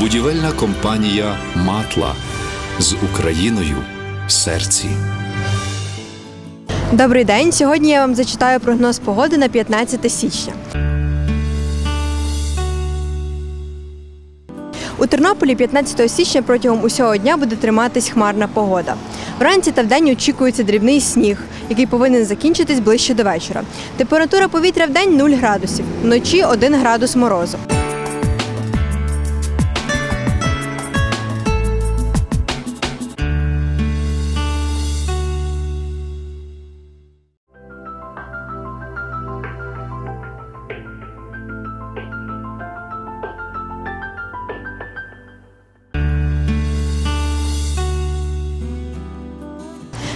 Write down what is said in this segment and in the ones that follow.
Будівельна компанія Матла з Україною в серці. Добрий день. Сьогодні я вам зачитаю прогноз погоди на 15 січня. У Тернополі 15 січня протягом усього дня буде триматись хмарна погода. Вранці та вдень очікується дрібний сніг, який повинен закінчитись ближче до вечора. Температура повітря в день 0 градусів, вночі 1 градус морозу.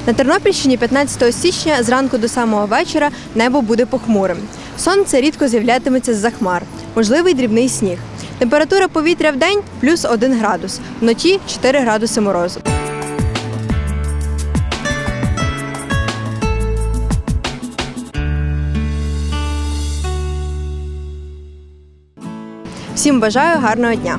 На Тернопільщині 15 січня зранку до самого вечора небо буде похмурим. Сонце рідко з'являтиметься з-за хмар, можливий дрібний сніг. Температура повітря в день плюс 1 градус, вночі 4 градуси морозу. Всім бажаю гарного дня!